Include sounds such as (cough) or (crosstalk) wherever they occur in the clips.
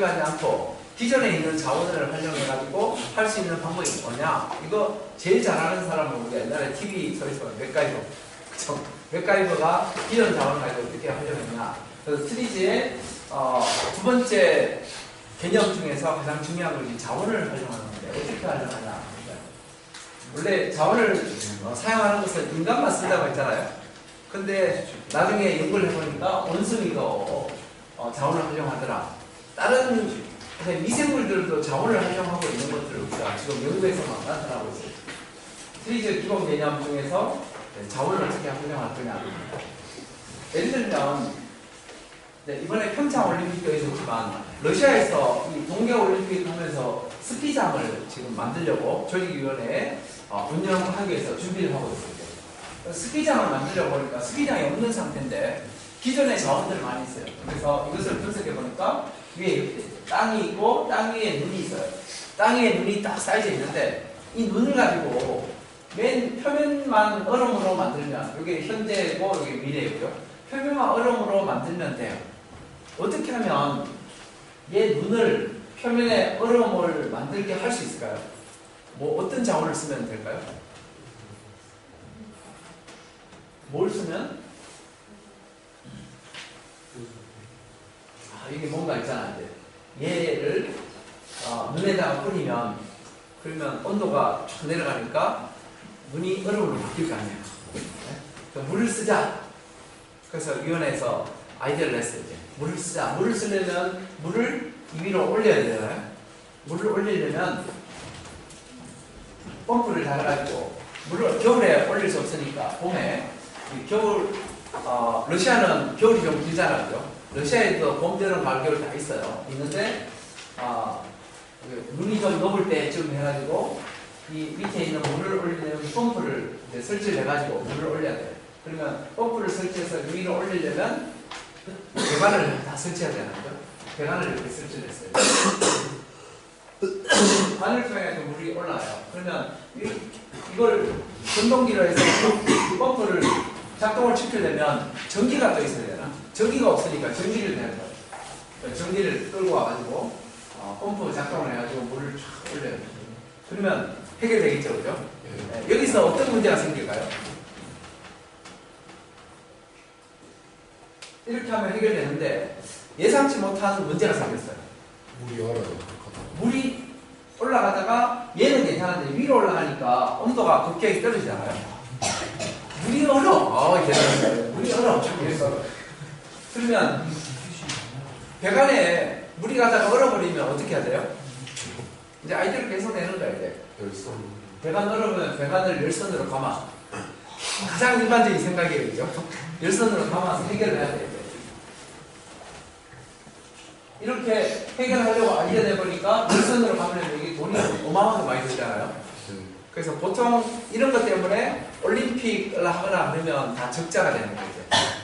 가지 않고 기존에 있는 자원을 활용해가지고 할 수 있는 방법이 뭐냐? 이거 제일 잘하는 사람은 우리가 옛날에 TV 소에서 맥가이버, 그쵸? 맥가이버가 기존 자원을 가지고 어떻게 활용했냐? 그래서 트리지의 어, 두 번째 개념 중에서 가장 중요한 것이 자원을 활용하는 건데 어떻게 활용하냐? 원래 자원을 어, 사용하는 것은 인간만 쓴다고 했잖아요. 근데 나중에 연구를 해보니까 원숭이도 어, 자원을 활용하더라. 다른 미생물들도 자원을 활용하고 있는 것들을 우리가 지금 연구에서만 나타나고 있어요. 트리즈 기본 개념 중에서 네, 자원을 어떻게 활용할 거냐. 예를 들면 네, 이번에 평창 올림픽도 있었지만 러시아에서 이 동계 올림픽 하면서 스키장을 지금 만들려고 조직위원회에 어, 운영하기 위해서 준비를 하고 있어요. 스키장을 만들려고 보니까 스키장이 없는 상태인데 기존에 자원들 많이 있어요. 그래서 이것을 분석해 보니까 위에 이렇게 땅이 있고 땅 위에 눈이 있어요. 땅 위에 눈이 딱 쌓여져 있는데 이 눈을 가지고 맨 표면만 얼음으로 만들면 이게 현재고 이게 미래고요. 표면만 얼음으로 만들면 돼요. 어떻게 하면 얘 눈을 표면에 얼음을 만들게 할 수 있을까요? 뭐 어떤 자원을 쓰면 될까요? 뭘 쓰면? 아, 이게 뭔가 있잖아, 이제. 얘를 어, 눈에다가 뿌리면, 그러면 온도가 쭉 내려가니까 눈이 얼음으로 바뀔 거 아니에요. 네? 그래서 물을 쓰자. 그래서 위원회에서 아이디어를 냈어요, 이제. 물을 쓰자. 물을 쓰려면 물을 이 위로 올려야 되잖아요. 물을 올리려면 펌프를 달아가지고 물을 겨울에 올릴 수 없으니까 봄에 이 겨울 어, 러시아는 겨울이 좀 길잖아요. 러시아에도 봄, 여름, 가을, 겨울 다 있어요. 있는데 어, 그 눈이 좀 녹을 때쯤 해가지고 이 밑에 있는 물을 올리려면 이 펌프를 설치를 해가지고 물을 올려야 돼요. 그러면 펌프를 설치해서 위로 올리려면 배관을 다 설치해야 되는 거죠. 배관을 이렇게 설치를 했어요. (coughs) 관을 통해서 물이 올라와요. 그러면 이, 이걸 전동기로 해서 펌프를 작동을 시키려면 전기가 또 있어야 되나? 전기가 없으니까 전기를 내는 거예요. 그러니까 전기를 끌고 와가지고 어, 펌프 작동을 해가지고 물을 쫙 올려요. 그러면 해결되겠죠, 그죠? 네, 여기서 어떤 문제가 생길까요? 이렇게 하면 해결되는데 예상치 못한 문제가 생겼어요. 물이 얼어요. 물이 올라가다가 얘는 괜찮은데 위로 올라가니까 온도가 급격히 떨어지잖아요. 물이 얼어. 어, 얘는 물이 얼어. 그러면 배관에 물이 가다가 얼어버리면 어떻게 해야 돼요? 이제 아이디어를 계속 내는 거야 이제. 열선. 배관 얼으면 배관을 열선으로 감아. 가장 일반적인 생각이에요, 그죠? 열선으로 감아서 해결을 해야 돼요. 이렇게 해결하려고 아이디어 내보니까 열선으로 가면 이게 돈이 어마어마하게 많이 들잖아요. 그래서 보통 이런 것 때문에 올림픽을 하거나 그러면 다 적자가 되는 거죠.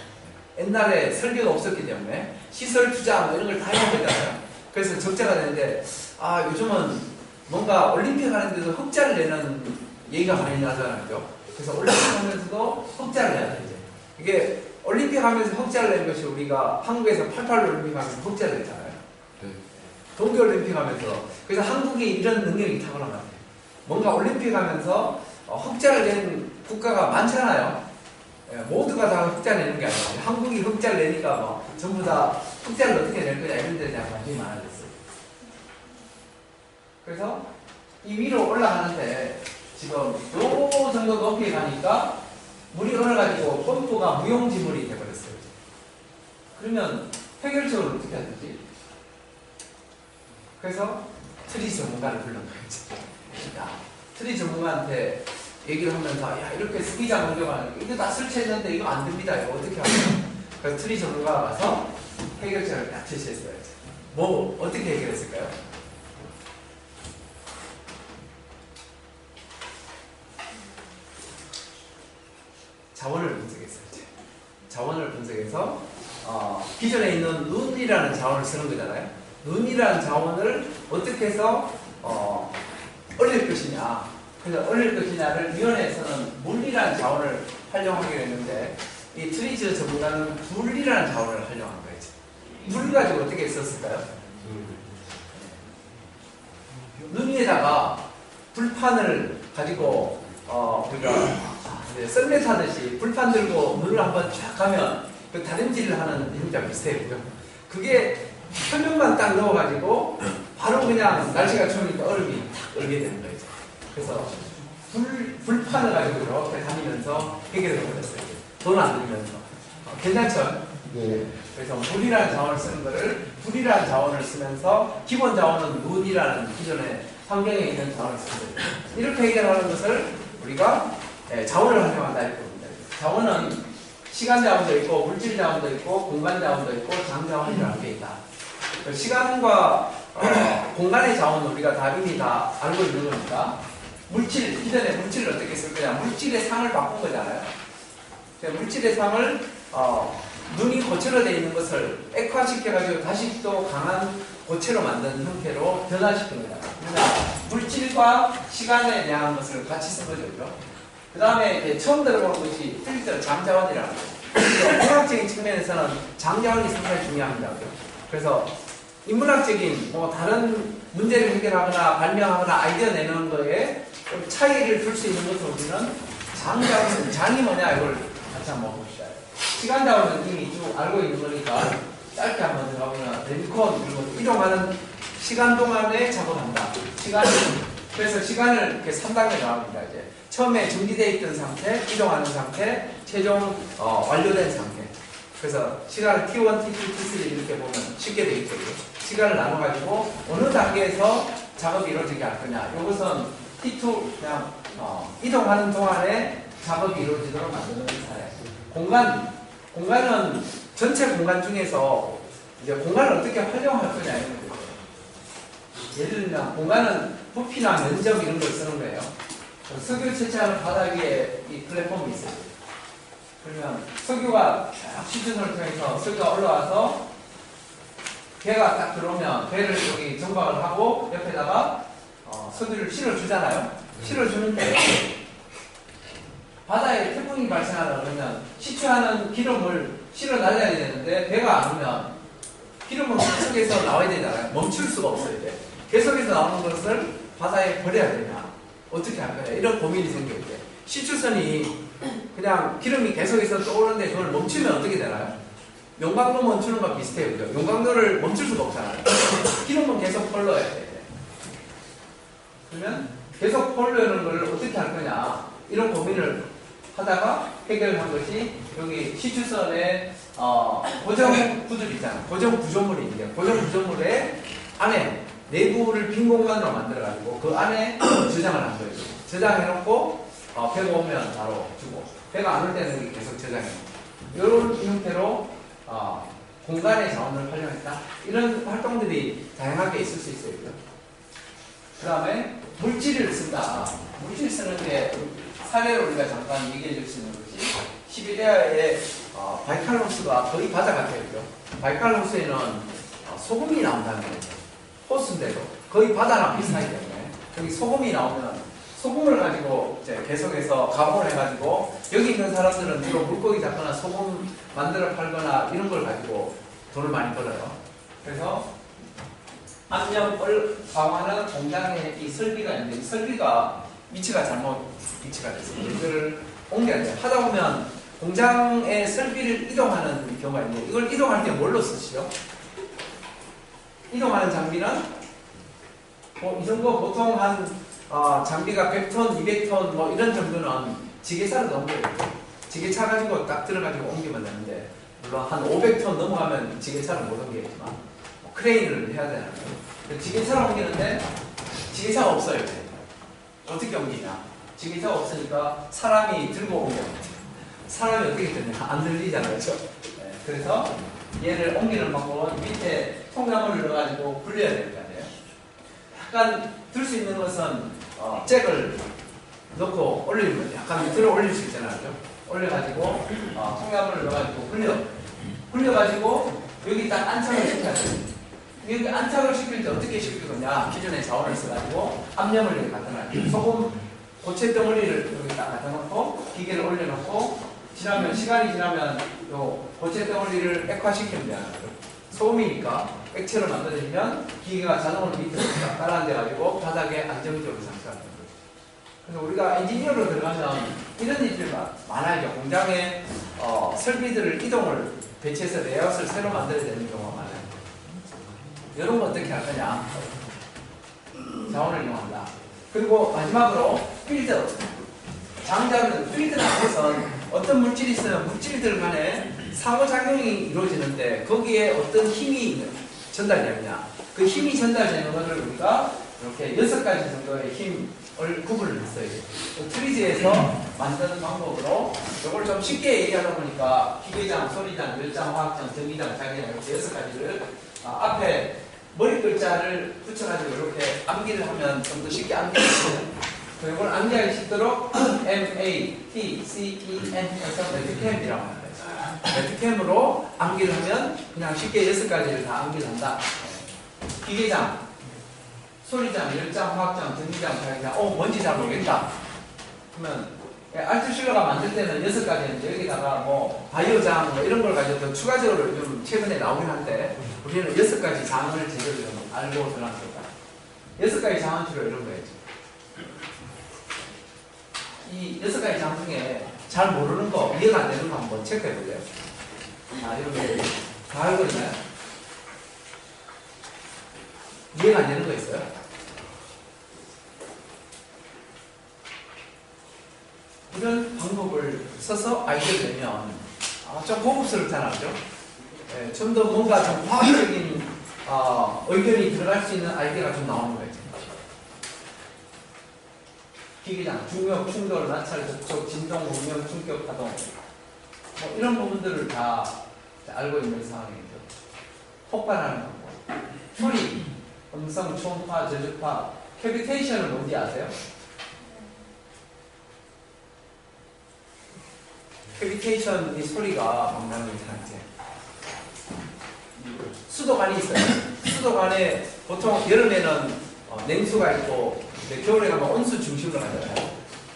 옛날에 설계가 없었기 때문에 시설 투자 뭐 이런 걸 다 해야 되잖아요. 그래서 적자가 되는데 아 요즘은 뭔가 올림픽 하는데도 흑자를 내는 얘기가 많이 나잖아요. 그죠? 그래서 올림픽 하면서도 흑자를 내야 돼. 이게 올림픽 하면서 흑자를 낸 것이 우리가 한국에서 88 올림픽 하면서 흑자를 냈잖아요. 네. 동계올림픽 하면서 그래서 한국이 이런 능력이 타고난 것 같아요. 뭔가 올림픽 하면서 어, 흑자를 낸 국가가 많잖아요. 예, 모두가 다 흑자 내는 게 아니라 한국이 흑자를 내니까 뭐 전부 다 흑자를 어떻게 낼 거냐 이런 데 대한 관심이 많아졌어요. 그래서 이 위로 올라가는데 지금 요 정도 높이 가니까 물이 얼어가지고 펌프가 무용지물이 돼버렸어요. 그러면 해결책을 어떻게 해야 되지? 그래서 트리 전문가를. 야, (laughs) 트리 전문가한테 얘기를 하면서 야 이렇게 스키장 운영하는 이거 다 설치했는데 이거 안 됩니다. 이거 어떻게 하냐? 그래서 트리 전문가가 와서 해결책을 딱 제시했어요. 뭐 어떻게 해결했을까요? 자원을 분석했어요. 자원을 분석해서 어, 기존에 있는 눈이라는 자원을 쓰는 거잖아요. 눈이라는 자원을 어떻게 해서 어, 올릴 것이냐. 그래서 올릴 것이냐를 위원회에서는 물이라는 자원을 활용하기로 했는데 이 트리즈 전문가는 불이라는 자원을 활용한 거예요. 물 가지고 어떻게 썼을까요? 불에다가 불판을 가지고 어 우리가 썰매 타듯이 불판 들고 물을 한번 쫙 가면 그 다림질을 하는 힘자 비슷해요. 그게 설명만 딱 넣어가지고 바로 그냥 날씨가 추우니까 얼음이 탁 얼게 되는 거죠. 그래서 불, 불판을 가지고 이렇게 다니면서 해결을 해버렸어요. 돈안 들면서. 어, 괜찮죠? 네. 그래서 물이라는 자원을 쓰는 거를 불이라는 자원을 쓰면서 기본 자원은 문이라는 기존의 환경에 있는 자원을 쓰는 거예요. 이렇게 해결하는 것을 우리가 예, 자원을 활용한다 이렇게 봅니다. 자원은 시간 자원도 있고 물질 자원도 있고 공간 자원도 있고 장 자원이라는 게 있다. 그 시간과 어, 공간의 자원은 우리가 다 이미 다 알고 있는 거니까 물질 기존의 물질을 어떻게 쓸 거냐 물질의 상을 바꾼 거잖아요. 물질의 상을 어, 눈이 고체로 되어 있는 것을 액화시켜가지고 다시 또 강한 고체로 만든 형태로 변화시킨 거다. 그러니까 물질과 시간에 대한 것을 같이 쓴 거죠. 그 다음에 처음 들어보는 것이 필터 장자원이라는 거예요. 인문학적인 측면에서는 장자원이 상당히 중요합니다. 그래서 인문학적인 뭐 다른 문제를 해결하거나 발명하거나 아이디어 내는 거에 좀 차이를 둘수 있는 것을 우리는 장자원, 장이 뭐냐 이걸 같이 한번 봅시다. 시간 자원은 이미 쭉 알고 있는 거니까 짧게 한번 들어가보면 이런 것 이동하는 시간 동안에 작업한다. 시간 그래서 시간을 이렇게 3단계 나갑니다. 이제 처음에 정지되어 있던 상태, 이동하는 상태, 최종 어, 완료된 상태. 그래서 시간을 T1, T2, T3 이렇게 보면 쉽게 되겠죠. 시간을 나눠가지고 어느 단계에서 작업이 이루어지게 할 거냐. 이것은 T2 그냥 어, 이동하는 동안에 작업이 이루어지도록 만드는 사례. 공간, 공간은 전체 공간 중에서 이제 공간을 어떻게 활용할 거냐 이런 거죠. 예를 들면 공간은 부피나 면적 이런 걸 쓰는 거예요. 석유 채취하는 바닥 위에 이 플랫폼이 있어요. 그러면 석유가 쫙 시즌을 통해서 석유가 올라와서 배가 딱 들어오면 배를 여기 정박을 하고 옆에다가 어, 석유를 실어주잖아요. 실어주는데 바다에 태풍이 발생하다 그러면 시추하는 기름을 실어 날려야 되는데 배가 안 오면 기름은 계속해서 나와야 되잖아요. 멈출 수가 없어요. 이제. 계속해서 나오는 것을 바다에 버려야 되냐 어떻게 할 거냐 이런 고민이 생길 때 시추선이 그냥 기름이 계속해서 떠오르는데 그걸 멈추면 어떻게 되나요? 용광로 멈추는 거 비슷해요. 용광로를 멈출 수가 없잖아요. 기름은 계속 펄러야 돼. 그러면 계속 펄러는 걸 어떻게 할 거냐 이런 고민을 하다가 해결한 것이 여기 시추선의 어, 고정 구들 있잖아요. 고정 구조물이 있는데 고정 구조물에 안에 내부를 빈 공간으로 만들어 가지고 그 안에 (coughs) 저장을 한 거예요. 저장해놓고 어, 배가 오면 바로 주고 배가 안 올 때는 계속 저장해. 이런 형태로 어, 공간의 자원을 활용했다. 이런 활동들이 다양하게 있을 수 있어요. 그 다음에 물질을 쓴다. 물질 쓰는 게 사례로 우리가 잠깐 얘기해 줄 수 있는 것이 시베리아의 어, 바이칼로스가 거의 바다 같아요. 바이칼로스에는 어, 소금이 나온다는 거죠. 호수인데도 거의 바다랑 비슷하기 때문에 여기 소금이 나오면 소금을 가지고 이제 계속해서 가공을 해가지고 여기 있는 사람들은 주로 물고기 잡거나 소금 만들어 팔거나 이런 걸 가지고 돈을 많이 벌어요. 그래서 압력을 강화하는 공장에 이 설비가 있는데 이 설비가 위치가 잘못 위치가 됐어요. 이거를 옮겨야 돼요. 하다 보면 공장의 설비를 이동하는 경우가 있는데 이걸 이동할 때 뭘로 쓰시죠? 이동하는 장비는 뭐 이 정도 보통 한 어, 장비가 100톤, 200톤 뭐 이런 정도는 지게차로 넘겨요. 지게차 가지고 딱 들어가지고 옮기면 되는데 물론 한 500톤 넘어가면 지게차를 못 옮기겠지만 뭐 크레인을 해야 되는 거예요. 지게차로 옮기는데 지게차가 없어요. 어떻게 옮기냐? 지게차가 없으니까 사람이 들고 옮겨. 사람이 어떻게 되냐? 안 들리잖아요. 그렇죠? 네, 그래서 얘를 옮기는 방법은 밑에 통나무를 넣어가지고 굴려야 될 거 아니에요. 약간 들 수 있는 것은 어, 잭을 넣고 올리는 거죠. 약간 들어 올릴 수 있잖아요. 그죠? 올려가지고 어, 통나무를 넣어가지고 굴려. 굴려가지고 여기 딱 안착을 시켜야 돼요. 안착을 시킬 때 어떻게 시킬 거냐? 기존에 자원을 써가지고 압력을 갖다 놔요. 소금 고체 덩어리를 여기 딱 갖다 놓고 기계를 올려놓고 지나면 시간이 지나면 요 고체 덩어리를 거죠. 소음이니까 액체로 만들어지면 기계가 자동으로 밑으로 가라앉아 가지고 바닥에 안정적으로 거죠. 그래서 우리가 엔지니어로 들어가면 이런 일들이 많- 많아요. 공장에 어, 설비들을 이동을 배치해서 레이아웃을 새로 만들어야 되는 경우가 많아요. 이런 거 어떻게 할 거냐? 자원을 이용한다. 그리고 마지막으로 필드. 장자는 필드라는 것은 어떤 물질이 있으면 물질들 간에 상호작용이 이루어지는데 거기에 어떤 힘이 전달되느냐. 그 힘이 전달되는 것을 우리가 이렇게 여섯 가지 정도의 힘을 구분을 했어요. 그 트리즈에서 만드는 방법으로 이걸 좀 쉽게 얘기하다 보니까 기계장, 소리장, 열장, 화학장, 전기장, 자기장 이렇게 여섯 가지를 아, 앞에 머리 글자를 붙여가지고 이렇게 암기를 하면 좀 더 쉽게 암기를 해요. 그리고 암기하기 쉽도록 M, A, T, C, E, N 해서 매트캠이라고 합니다. 매트캠으로 암기를 하면 그냥 쉽게 여섯 가지를 다 암기를 한다. 기계장, 소리장, 열장, 화학장, 전기장, 자기장, 어, 뭔지 잘 모르겠다. 그러면 예, 알트실러가 만들 때는 여섯 가지였는데 여기다가 뭐 바이오장 뭐 이런 걸 가지고 더 추가적으로 좀 최근에 나오긴 한데 우리는 여섯 가지 장을 제대로 좀 알고 들어놨습니다. 여섯 가지 주로 이런 거였죠. 이 여섯 가지 장 중에 잘 모르는 거, 이해가 안 되는 거 한번 체크해 볼래요? 아, 이런 거. 다 알고 있나요? 이해가 안 되는 거 있어요? 이런 방법을 써서 아이디어를 내면 아, 좀 고급스럽잖아, 그죠? 예, 좀더 뭔가 좀 화학적인 어, 의견이 들어갈 수 있는 아이디어가 좀 나오는 거예요. 기계장, 중력, 충돌, 마찰, 접촉, 진동, 공명, 충격, 파동 뭐 이런 부분들을 다 알고 있는 상황이죠. 폭발하는 방법, 소리, 음성, 초음파, 저주파, 캐비테이션은 뭔지 아세요? 캐비테이션 이 소리가 막 나는 이상하지. 수도관이 있어요. 수도관에 보통 여름에는 어, 냉수가 있고 겨울에 가면 온수 중심으로 가잖아요.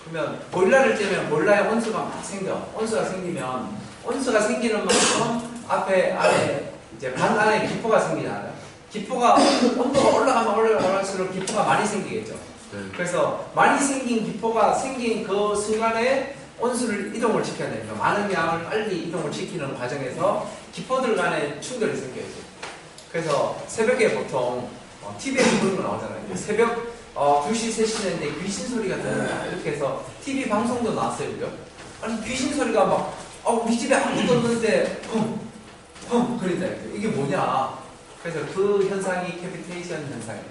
그러면 보일러를 떼면 보일러에 온수가 막 생겨. 온수가 생기면 온수가 생기는 만큼 앞에 안에 이제 반 안에 기포가 생기잖아요. 기포가 온도가 올라가면 올라갈수록 기포가 많이 생기겠죠. 그래서 많이 생긴 기포가 생긴 그 순간에 온수를 이동을 시켜야 됩니다. 많은 양을 빨리 이동을 시키는 과정에서 기포들 간에 충돌이 생겨있죠. 그래서 새벽에 보통 어, TV에서 그런 거 나오잖아요. 새벽 어, 2시, 3시 되는데 귀신 소리가 들린다. 이렇게 해서 TV 방송도 나왔어요. 그죠? 아니, 귀신 소리가 막, 어, 우리 집에 아무도 없는데, 펑, 펑, 그린다. 이게 뭐냐. 그래서 그 현상이 캐피테이션 현상이에요.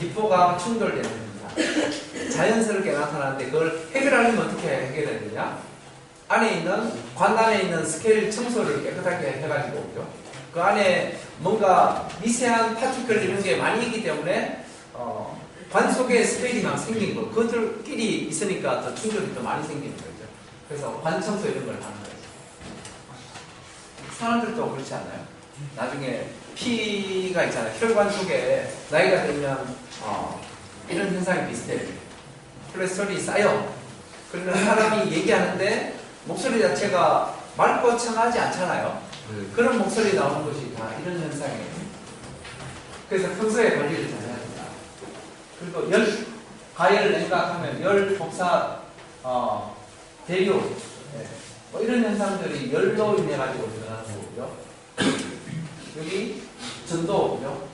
기포가 충돌되는 현상. 자연스럽게 나타나는데 그걸 해결하려면 어떻게 해결해야 되냐? 안에 있는 관 안에 있는 스케일 청소를 깨끗하게 해가지고 그죠? 그 안에 뭔가 미세한 파티클 이런 게 많이 있기 때문에 어, 관 속에 스페일이 막 생기는 거 그들끼리 있으니까 더 충돌이 더 많이 생기는 거죠. 그래서 관 청소 이런 걸 하는 거죠. 사람들도 그렇지 않나요? 나중에 피가 있잖아요. 혈관 속에 나이가 들면 어, 이런 현상이 비슷해요. 콜레스테롤이 쌓여. 그러면 사람이 얘기하는데 목소리 자체가 맑고 청하지 않잖아요. 그런 목소리 나오는 것이 다 이런 현상이에요. 그래서 평소에 관리를 잘 해야 된다. 그리고 열, 가열 냉각하면 열, 복사, 어, 대류, 예. 뭐 이런 현상들이 열로 인해 가지고 일어나는 거고요. (clears throat) 여기 전도고요.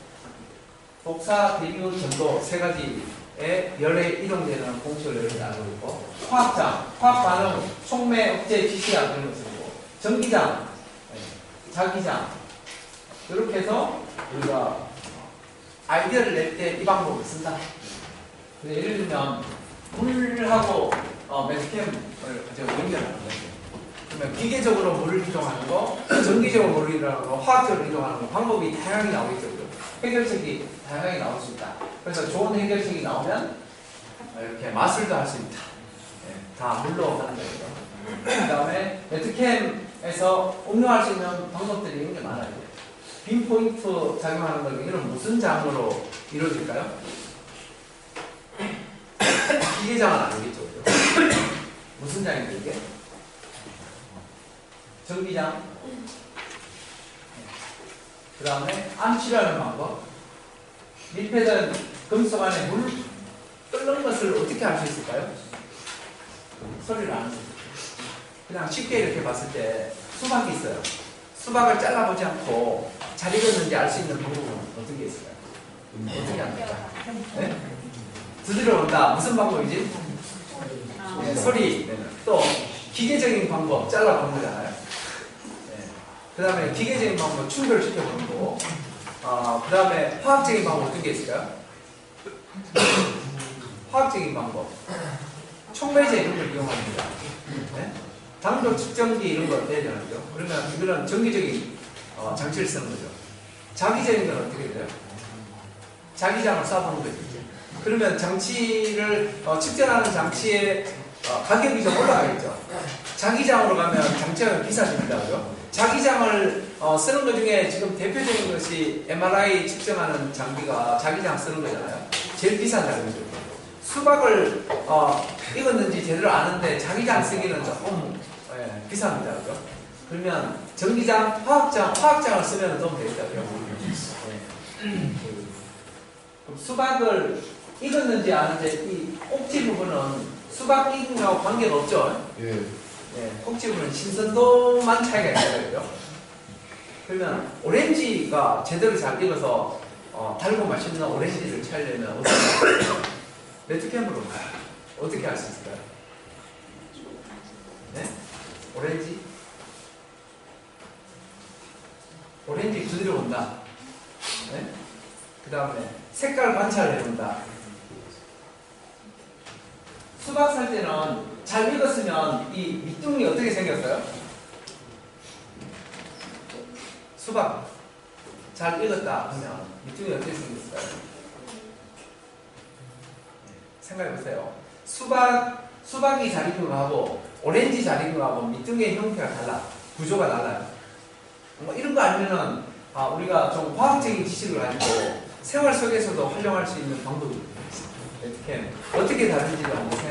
복사, 대류, 전도 세 가지의 열에 이동되는 공식을 알고 있고 화학장, 화학 반응, 촉매, 억제, 지시약 이런 것을 고 전기장, 예, 자기장 이렇게 해서 우리가 아이디어를 낼 때 이 방법을 쓴다. 예를 들면 물하고 어, 매스캠을 가지고 연결하는 거죠. 그러면 기계적으로 물을 이동하는 거, 전기적으로 물을 이동하는 거, 화학적으로 이동하는 거 방법이 다양하게 나오겠죠. 해결책이 다양하게 나올 수 있다. 그래서 좋은 해결책이 나오면 이렇게 마술도 할 수 있다. 예, 다 하는 거죠. 그 다음에 매트캠에서 응용할 수 있는 방법들이 굉장히 많아요. 빈 포인트 작용하는 거 이는 무슨 장으로 이루어질까요? 기계장은 아니겠죠? 무슨 장인데 이게? 전기장? 그 다음에 암치라는 방법. 밀폐된 금속 안에 물 끓는 것을 어떻게 알수 있을까요? 소리를 안 해요. 그냥 쉽게 이렇게 봤을 때 수박이 있어요. 수박을 잘라보지 않고 잘 익었는지 알 수 있는 방법은 어떤 게 있을까요? 어떻게 합니까? 네? 두드려 온다. 무슨 방법이지? 네, 소리. 네. 또 기계적인 방법 잘라보는 거잖아요. 네. 그 다음에 기계적인 방법 충돌시켜보는 거. 어, 그 다음에 화학적인 방법 어떤 게 있을까요? 화학적인 방법. 촉매제 이런 걸 이용합니다. 네? 당도 측정기 이런 거 내야 되는죠. 그러면 이거는 정기적인 어, 장치를 쓰는 거죠. 자기적인 건 어떻게 돼요? 자기장을 쏴보는 거죠. 그러면 장치를 어, 측정하는 장치의 어, 가격이 좀 올라가겠죠. 자기장으로 가면 장치가 비싸집니다고요. 자기장을 어, 쓰는 것 중에 지금 대표적인 것이 MRI 측정하는 장비가 자기장 쓰는 거잖아요. 제일 비싼 장비죠. 수박을 어, 익었는지 제대로 아는데 자기장 쓰기는 조금 예, 비쌉니다. 그죠? 그러면 전기장, 화학장, 화학장을 쓰면 도움 되겠다고요. 예. 그럼 수박을 익었는지 아는데 이 꼭지 부분은 수박 익은 거하고 관계가 없죠. 예. 예, 꼭지 부분은 신선도만 차이가 있어요. 그러면 오렌지가 제대로 잘 익어서 어, 달고 맛있는 오렌지를 찾으려면 어떻게? 레트캠으로 어떻게 할수 있을까요? 네? 오렌지? 오렌지 두드려 본다. 네? 그 다음에 색깔 관찰을 해본다. 수박 살 때는 잘 익었으면 이 밑둥이 어떻게 생겼어요? 수박 잘 익었다 하면 밑둥이 어떻게 생겼을까요? 생각해 보세요. 수박 수박이 거하고 오렌지 거하고 밑둥의 형태가 달라. 구조가 달라요. 뭐 이런 거 알면은 아, 우리가 좀 과학적인 지식을 가지고 생활 속에서도 활용할 수 있는 방법이. 어떻게 어떻게 다른지를 한번 생각해 보세요.